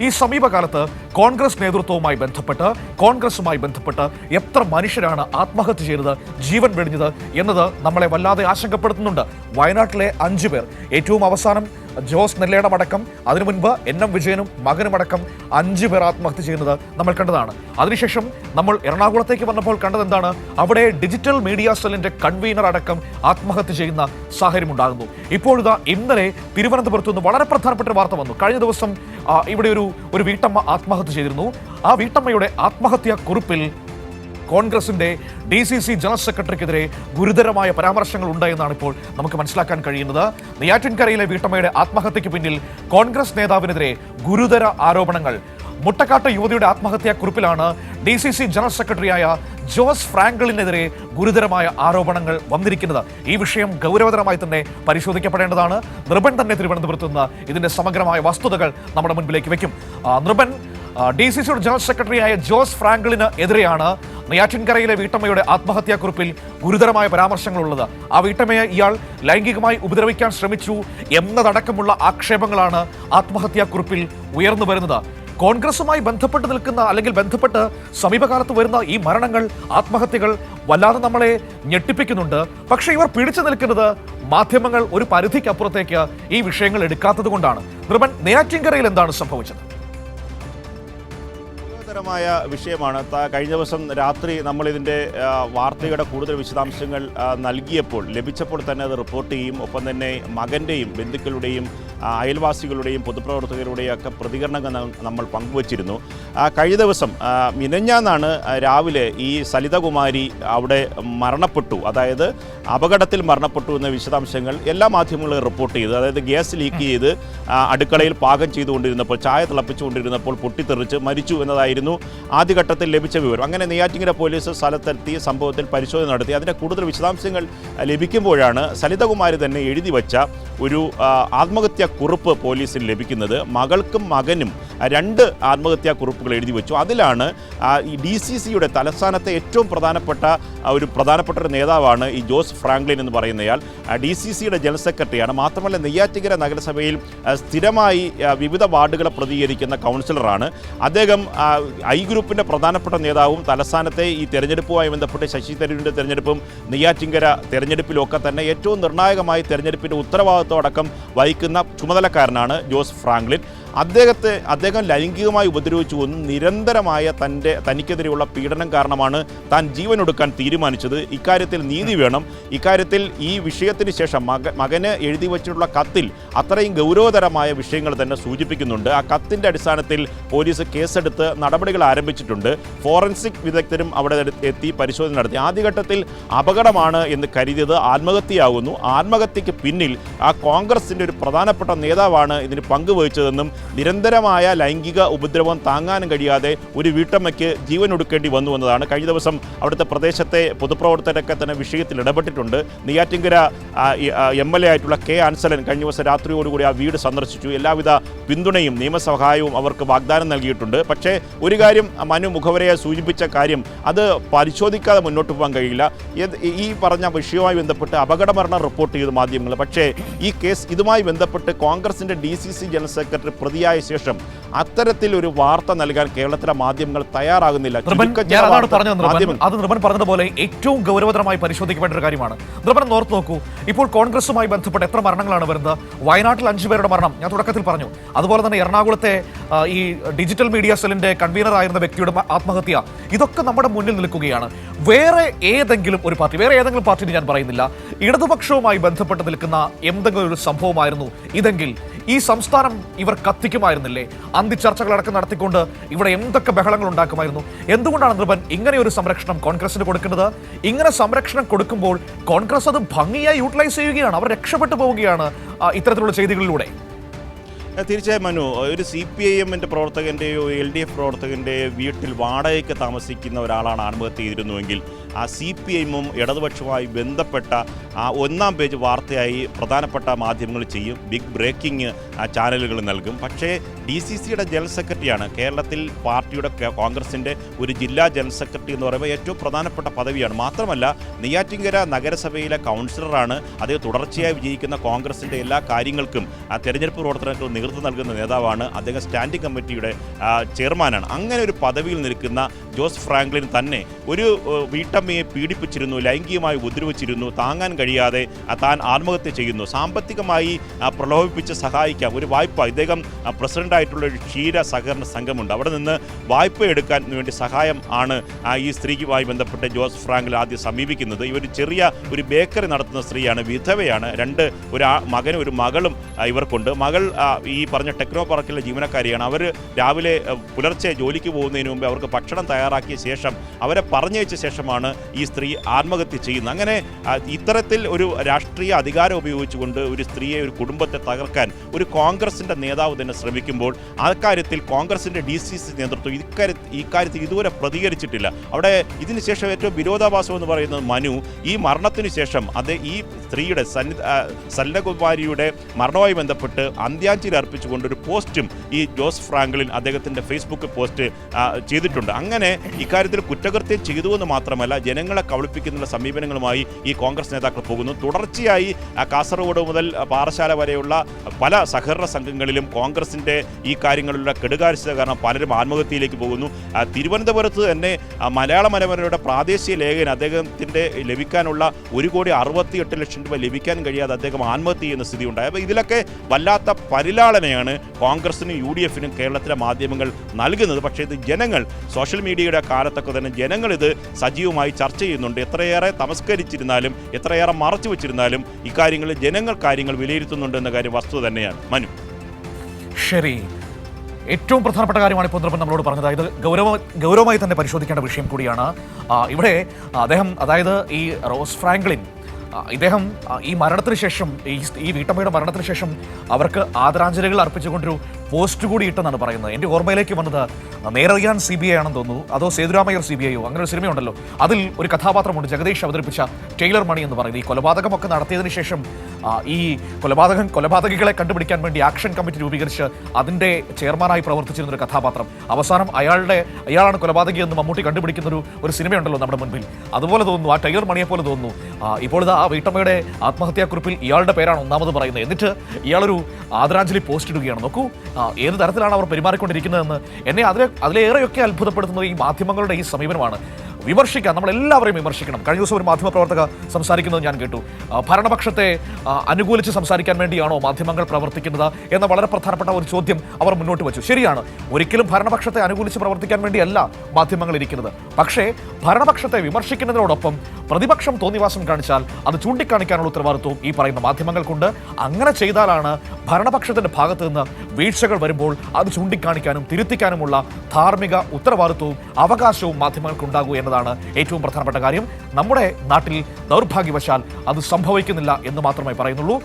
ഈ സമീപകാലത്ത് കോൺഗ്രസ് നേതൃത്വവുമായി ബന്ധപ്പെട്ട് കോൺഗ്രസുമായി ബന്ധപ്പെട്ട് എത്ര മനുഷ്യരാണ് ആത്മഹത്യ ചെയ്തത് ജീവൻ വെടിഞ്ഞത് എന്നത് നമ്മളെ വല്ലാതെ ആശങ്കപ്പെടുത്തുന്നുണ്ട്. വയനാട്ടിലെ അഞ്ചു പേർ. ഏറ്റവും അവസാനം ജോസ് നെല്ലേടം അടക്കം അതിനു മുൻപ് എൻ എം വിജയനും മകനുമടക്കം അഞ്ചു പേർ ആത്മഹത്യ ചെയ്യുന്നത് നമ്മൾ കണ്ടതാണ്. അതിനുശേഷം നമ്മൾ എറണാകുളത്തേക്ക് വന്നപ്പോൾ കണ്ടത് എന്താണ്? അവിടെ ഡിജിറ്റൽ മീഡിയ സെല്ലിന്റെ കൺവീനർ അടക്കം ആത്മഹത്യ ചെയ്യുന്ന സാഹചര്യം ഉണ്ടാകുന്നു. ഇപ്പോഴിതാ ഇന്നലെ തിരുവനന്തപുരത്ത് നിന്ന് വളരെ പ്രധാനപ്പെട്ട വാർത്ത വന്നു. കഴിഞ്ഞ ദിവസം ഇവിടെ ഒരു ഒരു വീട്ടമ്മ ആത്മഹത്യ ചെയ്തിരുന്നു. ആ വീട്ടമ്മയുടെ ആത്മഹത്യാ കുറിപ്പിൽ കോൺഗ്രസിന്റെ ഡി സി സി ജനറൽ സെക്രട്ടറിക്കെതിരെ ഗുരുതരമായ പരാമർശങ്ങൾ ഉണ്ട് എന്നാണ് ഇപ്പോൾ നമുക്ക് മനസ്സിലാക്കാൻ കഴിയുന്നത്. നെയ്യാറ്റിൻകരയിലെ വീട്ടമ്മയുടെ ആത്മഹത്യക്ക് പിന്നിൽ കോൺഗ്രസ് നേതാവിനെതിരെ ഗുരുതര ആരോപണങ്ങൾ. മുട്ടക്കാട്ട് യുവതിയുടെ ആത്മഹത്യാ കുറിപ്പിലാണ് ഡി സി സി ജനറൽ സെക്രട്ടറിയായ ജോസ് ഫ്രാങ്കളിനെതിരെ ഗുരുതരമായ ആരോപണങ്ങൾ വന്നിരിക്കുന്നത്. ഈ വിഷയം ഗൗരവതരമായി തന്നെ പരിശോധിക്കപ്പെടേണ്ടതാണ്. നൃപൻ തന്നെ തിരുവനന്തപുരത്ത് നിന്ന് ഇതിന്റെ സമഗ്രമായ വസ്തുതകൾ നമ്മുടെ മുൻപിലേക്ക് വയ്ക്കും നൃപൻ ഡി സി സിയുടെ ജനറൽ സെക്രട്ടറിയായ ജോസ് ഫ്രാങ്കിളിന് എതിരെയാണ് നെയ്യാറ്റിൻകരയിലെ വീട്ടമ്മയുടെ ആത്മഹത്യാക്കുറിപ്പിൽ ഗുരുതരമായ പരാമർശങ്ങളുള്ളത്. ആ വീട്ടമ്മയെ ഇയാൾ ലൈംഗികമായി ഉപദ്രവിക്കാൻ ശ്രമിച്ചു എന്നതടക്കമുള്ള ആക്ഷേപങ്ങളാണ് ആത്മഹത്യാക്കുറിപ്പിൽ ഉയർന്നു വരുന്നത്. കോൺഗ്രസുമായി ബന്ധപ്പെട്ട് നിൽക്കുന്ന അല്ലെങ്കിൽ ബന്ധപ്പെട്ട് സമീപകാലത്ത് വരുന്ന ഈ മരണങ്ങൾ ആത്മഹത്യകൾ വല്ലാതെ നമ്മളെ ഞെട്ടിപ്പിക്കുന്നുണ്ട്. പക്ഷേ ഇവർ പിടിച്ചു നിൽക്കുന്നത് മാധ്യമങ്ങൾ ഒരു പരിധിക്കപ്പുറത്തേക്ക് ഈ വിഷയങ്ങൾ എടുക്കാത്തത് കൊണ്ടാണ് നിർമ്മൻ നെയ്യാറ്റിൻകരയിൽ എന്താണ് സംഭവിച്ചത്? ഗുരുതരമായ വിഷയമാണ്. കഴിഞ്ഞ ദിവസം രാത്രി നമ്മൾ ഇതിന്റെ വാർത്തയുടെ കൂടുതൽ വിശദാംശങ്ങൾ നൽകിയപ്പോൾ ലഭിച്ചപ്പോൾ തന്നെ അത് റിപ്പോർട്ട് ചെയ്യും. ഒപ്പം തന്നെ മകന്റെയും ബന്ധുക്കളുടെയും അയൽവാസികളുടെയും പൊതുപ്രവർത്തകരുടെയും ഒക്കെ പ്രതികരണങ്ങൾ നമ്മൾ പങ്കുവച്ചിരുന്നു. കഴിഞ്ഞ ദിവസം മിനഞ്ഞാന്നാണ് രാവിലെ ഈ സലിതകുമാരി അവിടെ മരണപ്പെട്ടു. അതായത് അപകടത്തിൽ മരണപ്പെട്ടു എന്ന വിശദാംശങ്ങൾ എല്ലാ മാധ്യമങ്ങളും റിപ്പോർട്ട് ചെയ്തു. അതായത് ഗ്യാസ് ലീക്ക് ചെയ്ത് അടുക്കളയിൽ പാകം ചെയ്തുകൊണ്ടിരുന്നപ്പോൾ ചായ തിളപ്പിച്ചുകൊണ്ടിരുന്നപ്പോൾ പൊട്ടിത്തെറിച്ച് മരിച്ചു എന്നതായിരുന്നു ആദ്യഘട്ടത്തിൽ ലഭിച്ച വിവരം. അങ്ങനെ നെയ്യാറ്റിങ്കര പോലീസ് സ്ഥലത്തെത്തി സംഭവത്തിൽ പരിശോധന നടത്തി. അതിന്റെ കൂടുതൽ വിശദാംശങ്ങൾ ലഭിക്കുമ്പോഴാണ് സലിതകുമാരി തന്നെ എഴുതി വച്ച ഒരു ആത്മഹത്യാ കുറിപ്പ് പോലീസിന് ലഭിക്കുന്നത് മകൾക്കും മകനും രണ്ട് ആത്മഹത്യാ കുറിപ്പുകൾ എഴുതി വെച്ചു. അതിലാണ് ഈ ഡി സി സിയുടെ തലസ്ഥാനത്തെ ഏറ്റവും പ്രധാനപ്പെട്ട ഒരു പ്രധാനപ്പെട്ട ഒരു നേതാവാണ് ഈ ജോസ് ഫ്രാങ്ക്ലിൻ എന്ന് പറയുന്നയാൾ. ഡി സി സിയുടെ ജനറൽ സെക്രട്ടറിയാണ്. മാത്രമല്ല നെയ്യാറ്റിങ്കര നഗരസഭയിൽ സ്ഥിരമായി വിവിധ വാർഡുകളെ പ്രതികരിക്കുന്ന കൗൺസിലറാണ്. അദ്ദേഹം ഐ ഗ്രൂപ്പിന്റെ പ്രധാനപ്പെട്ട നേതാവും തലസ്ഥാനത്തെ ഈ തെരഞ്ഞെടുപ്പുമായി ബന്ധപ്പെട്ട് ശശി തരൂരിന്റെ തെരഞ്ഞെടുപ്പും നെയ്യാറ്റിങ്കര തെരഞ്ഞെടുപ്പിലൊക്കെ തന്നെ ഏറ്റവും നിർണായകമായി തെരഞ്ഞെടുപ്പിന്റെ ഉത്തരവാദിത്വം അടക്കം വഹിക്കുന്ന ചുമതലക്കാരനാണ് ജോസ് ഫ്രാങ്ക്ലിൻ. അദ്ദേഹത്തെ അദ്ദേഹം ലൈംഗികമായി ഉപദ്രവിച്ചു കൊന്നും നിരന്തരമായ തന്റെ തനിക്കെതിരെയുള്ള പീഡനം കാരണമാണ് താൻ ജീവനൊടുക്കാൻ തീരുമാനിച്ചത്. ഇക്കാര്യത്തിൽ നീതി വേണം. ഇക്കാര്യത്തിൽ ഈ വിഷയത്തിന് ശേഷം മക മകന് എഴുതി വച്ചിട്ടുള്ള കത്തിൽ അത്രയും ഗൗരവതരമായ വിഷയങ്ങൾ തന്നെ സൂചിപ്പിക്കുന്നുണ്ട്. ആ കത്തിന്റെ അടിസ്ഥാനത്തിൽ പോലീസ് കേസെടുത്ത് നടപടികൾ ആരംഭിച്ചിട്ടുണ്ട്. ഫോറൻസിക് വിദഗ്ധരും അവിടെ എത്തി പരിശോധന നടത്തി. ആദ്യഘട്ടത്തിൽ അപകടമാണ് എന്ന് കരുതിയത് ആത്മഹത്യയാകുന്നു. ആത്മഹത്യക്ക് പിന്നിൽ ആ കോൺഗ്രസിന്റെ ഒരു പ്രധാനപ്പെട്ട നേതാവാണ് ഇതിന് പങ്കുവഹിച്ചതെന്നും നിരന്തരമായ ലൈംഗിക ഉപദ്രവം താങ്ങാനും കഴിയാതെ ഒരു വീട്ടമ്മയ്ക്ക് ജീവൻ ഒടുക്കേണ്ടി വന്നു എന്നതാണ് കഴിഞ്ഞ ദിവസം അവിടുത്തെ പ്രദേശത്തെ പൊതുപ്രവർത്തകരൊക്കെ തന്നെ വിഷയത്തിൽ ഇടപെട്ടിട്ടുണ്ട്. നെയ്യാറ്റിങ്കര എം എൽ എ ആയിട്ടുള്ള കെ അൻസലൻ കഴിഞ്ഞ ദിവസം രാത്രിയോടുകൂടി ആ വീട് സന്ദർശിച്ചു. എല്ലാവിധ പിന്തുണയും നിയമസഹായവും അവർക്ക് വാഗ്ദാനം നൽകിയിട്ടുണ്ട്. പക്ഷേ ഒരു കാര്യം മനു മുഖവരയെ സൂചിപ്പിച്ച കാര്യം അത് പരിശോധിക്കാതെ മുന്നോട്ട് പോകാൻ കഴിയില്ല. ഈ പറഞ്ഞ വിഷയവുമായി ബന്ധപ്പെട്ട് അപകടമരണം റിപ്പോർട്ട് ചെയ്തു മാധ്യമങ്ങൾ. പക്ഷേ ഈ കേസ് ഇതുമായി ബന്ധപ്പെട്ട് കോൺഗ്രസിന്റെ D C C general secretary പ്രതിയായ ശേഷം അത്തരത്തിൽ ഒരു വാർത്ത നൽകാൻ കേരളത്തിലെ മാധ്യമങ്ങൾ തയ്യാറാകുന്നില്ല. അത് നിർബൻ പറഞ്ഞതുപോലെ ഏറ്റവും ഗൗരവതരമായി പരിശോധിക്കപ്പെട്ട ഒരു കാര്യമാണ്. നിർബൻ ഓർത്ത് നോക്കൂ. ഇപ്പോൾ കോൺഗ്രസുമായി ബന്ധപ്പെട്ട് എത്ര മരണങ്ങളാണ് വരുന്നത്? വയനാട്ടിൽ അഞ്ചു പേരുടെ മരണം. ഞാൻ തുടക്കത്തിൽ പറഞ്ഞു. അതുപോലെ തന്നെ എറണാകുളത്തെ ഈ ഡിജിറ്റൽ മീഡിയ സെല്ലിന്റെ കൺവീനർ ആയിരുന്ന വ്യക്തിയുടെ ആത്മഹത്യ. ഇതൊക്കെ നമ്മുടെ മുന്നിൽ നിൽക്കുകയാണ്. വേറെ ഏതെങ്കിലും ഒരു പാർട്ടി വേറെ ഏതെങ്കിലും പാർട്ടി ഞാൻ പറയുന്നില്ല. ഇടതുപക്ഷവുമായി ബന്ധപ്പെട്ട് നിൽക്കുന്ന എന്തെങ്കിലും ഒരു സംഭവമായിരുന്നു. ഇതെങ്കിൽ ഈ സംസ്ഥാനം ഇവർ കത്തിക്കുമായിരുന്നില്ലേ? അന്തിച്ചർച്ചകളടക്കം നടത്തിക്കൊണ്ട് ഇവിടെ എന്തൊക്കെ ബഹളങ്ങൾ ഉണ്ടാക്കുമായിരുന്നു എന്തുകൊണ്ടാണ് നൃപൻ ഇങ്ങനെ ഒരു സംരക്ഷണം കോൺഗ്രസിന് കൊടുക്കുന്നത്? ഇങ്ങനെ സംരക്ഷണം കൊടുക്കുമ്പോൾ കോൺഗ്രസ് അത് ഭംഗിയായി യൂട്ടിലൈസ് ചെയ്യുകയാണ് അവർ രക്ഷപ്പെട്ടു പോവുകയാണ് ഇത്തരത്തിലുള്ള ചെയ്തികളിലൂടെ. തീർച്ചയായും മനു ഒരു സി പി ഐ എമ്മിന്റെ പ്രവർത്തകന്റെയോ എൽ ഡി എഫ് പ്രവർത്തകന്റെയോ വീട്ടിൽ വാടകയ്ക്ക് താമസിക്കുന്ന ഒരാളാണ് ആത്മഹത്യ ചെയ്തിരുന്നുവെങ്കിൽ ആ സി പി എമ്മും ഇടതുപക്ഷവുമായി ബന്ധപ്പെട്ട ആ ഒന്നാം പേജ് വാർത്തയായി പ്രധാനപ്പെട്ട മാധ്യമങ്ങൾ ചെയ്യും. ബിഗ് ബ്രേക്കിംഗ് ചാനലുകൾ നൽകും. പക്ഷേ ഡി സി സിയുടെ ജനറൽ സെക്രട്ടറിയാണ്. കേരളത്തിൽ പാർട്ടിയുടെ കോൺഗ്രസിന്റെ ഒരു ജില്ലാ ജനറൽ സെക്രട്ടറി എന്ന് പറയുമ്പോൾ ഏറ്റവും പ്രധാനപ്പെട്ട പദവിയാണ്. മാത്രമല്ല നെയ്യാറ്റിങ്കര നഗരസഭയിലെ കൗൺസിലറാണ് അദ്ദേഹം തുടർച്ചയായി വിജയിക്കുന്ന കോൺഗ്രസിന്റെ എല്ലാ കാര്യങ്ങൾക്കും ആ തെരഞ്ഞെടുപ്പ് പ്രവർത്തനങ്ങൾക്ക് നേതൃത്വം നൽകുന്ന നേതാവാണ് അദ്ദേഹം സ്റ്റാൻഡിംഗ് കമ്മിറ്റിയുടെ ചെയർമാനാണ്. അങ്ങനെ ഒരു പദവിയിൽ നിൽക്കുന്ന ജോസ് ഫ്രാങ്ക്ലിൻ തന്നെ ഒരു വീട്ടമ്മയെ പീഡിപ്പിച്ചിരുന്നു ലൈംഗികമായി ഉപദ്രവിച്ചിരുന്നു താങ്ങാൻ കഴിയാതെ താൻ ആത്മഹത്യ ചെയ്യുന്നു. സാമ്പത്തികമായി പ്രലോഭിപ്പിച്ച് സഹായിക്കാം. ഒരു വായ്പ ഇദ്ദേഹം ആ, പ്രസിഡന്റായിട്ടുള്ള ഒരു ക്ഷീര സഹകരണ സംഘമുണ്ട്. അവിടെ നിന്ന് വായ്പ എടുക്കാൻ വേണ്ടി സഹായം ആണ് ഈ സ്ത്രീയുമായി ബന്ധപ്പെട്ട് ജോസ് ഫ്രാങ്കിൽ ആദ്യം സമീപിക്കുന്നത്. ഇവർ ചെറിയ ഒരു ബേക്കറി നടത്തുന്ന സ്ത്രീയാണ് വിധവയാണ്. രണ്ട് ഒരു മകനും ഒരു മകളും ഇവർക്കുണ്ട്. മകൾ ഈ പറഞ്ഞ ടെക്നോ പാർക്കിലെ ജീവനക്കാരിയാണ്. അവർ രാവിലെ പുലർച്ചെ ജോലിക്ക് പോകുന്നതിന് മുമ്പ് അവർക്ക് ഭക്ഷണം തയ്യാറാക്കിയ ശേഷം അവരെ പറഞ്ഞയച്ച ശേഷമാണ് ഈ സ്ത്രീ ആത്മഹത്യ ചെയ്യുന്നത്. അങ്ങനെ ഇത്തരത്തിൽ ഒരു രാഷ്ട്രീയ അധികാരം ഉപയോഗിച്ചുകൊണ്ട് ഒരു സ്ത്രീയെ ഒരു കുടുംബത്തെ തകർക്കാൻ ഒരു കോൺഗ്രസിന്റെ നേതാവ് തന്നെ ശ്രമിക്കുമ്പോൾ ആ കാര്യത്തിൽ കോൺഗ്രസിന്റെ ഡി സി സി നേതൃത്വം ഇക്കാര്യ ഇക്കാര്യത്തിൽ ഇതുവരെ പ്രതികരിച്ചിട്ടില്ല. അവിടെ ഇതിനുശേഷം ഏറ്റവും വിരോധാഭാസം എന്ന് പറയുന്നത് മനു. ഈ മരണത്തിന് ശേഷം അത് ഈ സ്ത്രീയുടെ സന്നി സല്ലകുമാരിയുടെ മരണവുമായി ബന്ധപ്പെട്ട് അന്ത്യാഞ്ജലി അർപ്പിച്ചുകൊണ്ട് ഒരു പോസ്റ്റും ഈ ജോസ് ഫ്രാങ്ക്ലിൻ അദ്ദേഹത്തിന്റെ ഫേസ്ബുക്ക് പോസ്റ്റ് ചെയ്തിട്ടുണ്ട്. അങ്ങനെ ഇക്കാര്യത്തിൽ കുറ്റകൃത്യം ചെയ്തു എന്ന് മാത്രമല്ല ജനങ്ങളെ കബളിപ്പിക്കുന്ന സമീപനങ്ങളുമായി ഈ കോൺഗ്രസ് നേതാക്കൾ പോകുന്നു. തുടർച്ചയായി കാസർഗോഡ് മുതൽ പാറശാല വരെയുള്ള പല സഹകരണ സംഘങ്ങളിലും കോൺഗ്രസിന്റെ ഈ കാര്യങ്ങളിലുള്ള കെടുകാര്യസ്ഥത കാരണം പലരും ആത്മഹത്യയിലേക്ക് പോകുന്നു. തിരുവനന്തപുരത്ത് തന്നെ മലയാള മനോരമയുടെ പ്രാദേശിക ലേഖകൻ അദ്ദേഹത്തിന്റെ ലഭിക്കാനുള്ള ഒരു കോടി അറുപത്തിയെട്ട് ലക്ഷം രൂപ ലഭിക്കാൻ കഴിയാതെ അദ്ദേഹം ആത്മഹത്യ ചെയ്യുന്ന സ്ഥിതി ഉണ്ടായി അപ്പോൾ ഇതിലൊക്കെ വല്ലാത്ത പരിലാളനയാണ് കോൺഗ്രസിനും യു ഡി എഫിനും കേരളത്തിലെ മാധ്യമങ്ങൾ നൽകുന്നത്. പക്ഷേ ഇത് ജനങ്ങൾ സോഷ്യൽ മീഡിയയുടെ കാലത്തൊക്കെ തന്നെ ജനങ്ങൾ ഇത് സജീവമായി ചർച്ച ചെയ്യുന്നുണ്ട്. എത്രയേറെ തമസ്കരിച്ചിരുന്നാലും എത്രയേറെ മറച്ചു വെച്ചിരുന്നാലും ഇക്കാര്യങ്ങളിൽ ജനങ്ങൾ കാര്യങ്ങൾ വിലയിരുത്തുന്നുണ്ട് എന്ന കാര്യം വസ്തുത തന്നെയാണ്. മനു. ശരി. ഏറ്റവും പ്രധാനപ്പെട്ട കാര്യമാണ് ഇപ്പോൾ നിർഭൻ നമ്മളോട് പറഞ്ഞത്. അതായത് ഗൗരവ ഗൗരവമായി തന്നെ പരിശോധിക്കേണ്ട വിഷയം കൂടിയാണ്. ഇവിടെ അദ്ദേഹം അതായത് ഈ റോസ് ഫ്രാങ്ക്ലിൻ ഇദ്ദേഹം ഈ മരണത്തിന് ശേഷം ഈ വീട്ടമ്മയുടെ മരണത്തിന് ശേഷം അവർക്ക് ആദരാഞ്ജലികൾ അർപ്പിച്ചുകൊണ്ടൊരു പോസ്റ്റ് കൂടി ഇട്ടെന്നാണ് പറയുന്നത്. എന്റെ ഓർമ്മയിലേക്ക് വന്നത് നേരറിയാൻ സി ബി ഐ ആണെന്ന് തോന്നുന്നു. അതോ സേതുരാമയ്യർ സി ബി ഐയോ അങ്ങനെ ഒരു സിനിമയുണ്ടല്ലോ. അതിൽ ഒരു കഥാപാത്രമുണ്ട് ജഗദീഷ് അവതരിപ്പിച്ച ടൈലർ മണി എന്ന് പറയുന്നത്. ഈ കൊലപാതകമൊക്കെ നടത്തിയതിന് ശേഷം ഈ കൊലപാതകൻ കൊലപാതകികളെ കണ്ടുപിടിക്കാൻ വേണ്ടി ആക്ഷൻ കമ്മിറ്റി രൂപീകരിച്ച് അതിന്റെ ചെയർമാനായി പ്രവർത്തിച്ചിരുന്ന ഒരു കഥാപാത്രം. അവസാനം അയാളുടെ അയാളാണ് കൊലപാതകി എന്ന് മമ്മൂട്ടി കണ്ടുപിടിക്കുന്ന ഒരു ഒരു സിനിമയുണ്ടല്ലോ നമ്മുടെ മുൻപിൽ. അതുപോലെ തോന്നുന്നു. ആ ടൈലർ മണിയെ പോലെ തോന്നുന്നു. ഇപ്പോൾ ആ വീട്ടമ്മയുടെ ആത്മഹത്യാക്കുറിപ്പിൽ ഇയാളുടെ പേരാണ് ഒന്നാമത് പറയുന്നത്. എന്നിട്ട് ഇയാളൊരു ആദരാഞ്ജലി പോസ്റ്റ് ഇടുകയാണ്. നോക്കൂ. ഏത് തരത്തിലാണ് അവർ പെരുമാറിക്കൊണ്ടിരിക്കുന്നതെന്ന്. എന്നെ അതിലെ അതിലേറെയൊക്കെ അത്ഭുതപ്പെടുത്തുന്നത് ഈ മാധ്യമങ്ങളുടെ ഈ സമീപനമാണ്. വിമർശിക്കാം. നമ്മൾ എല്ലാവരെയും വിമർശിക്കണം. കഴിഞ്ഞ ദിവസം ഒരു മാധ്യമപ്രവർത്തക സംസാരിക്കുന്നത് ഞാൻ കേട്ടു. ഭരണപക്ഷത്തെ അനുകൂലിച്ച് സംസാരിക്കാൻ വേണ്ടിയാണോ മാധ്യമങ്ങൾ പ്രവർത്തിക്കുന്നത് എന്ന വളരെ പ്രധാനപ്പെട്ട ഒരു ചോദ്യം അവർ മുന്നോട്ട് വെച്ചു. ശരിയാണ്. ഒരിക്കലും ഭരണപക്ഷത്തെ അനുകൂലിച്ച് പ്രവർത്തിക്കാൻ വേണ്ടിയല്ല മാധ്യമങ്ങൾ ഇരിക്കുന്നത്. പക്ഷേ ഭരണപക്ഷത്തെ വിമർശിക്കുന്നതിനോടൊപ്പം പ്രതിപക്ഷം തോന്നിവാസം കാണിച്ചാൽ അത് ചൂണ്ടിക്കാണിക്കാനുള്ള ഉത്തരവാദിത്വവും ഈ പറയുന്ന മാധ്യമങ്ങൾക്കുണ്ട്. അങ്ങനെ ചെയ്താലാണ് ഭരണപക്ഷത്തിന്റെ ഭാഗത്ത് നിന്ന് വീഴ്ചകൾ വരുമ്പോൾ അത് ചൂണ്ടിക്കാണിക്കാനും തിരുത്തിക്കാനുമുള്ള ധാർമ്മിക ഉത്തരവാദിത്വവും അവകാശവും മാധ്യമങ്ങൾക്കുണ്ടാകൂ എന്നതാണ് ഏറ്റവും പ്രധാനപ്പെട്ട കാര്യം. നമ്മുടെ നാട്ടിൽ ദൗർഭാഗ്യവശാൽ അത് സംഭവിക്കുന്നില്ല എന്ന് മാത്രമേ പറയുന്നുള്ളൂ.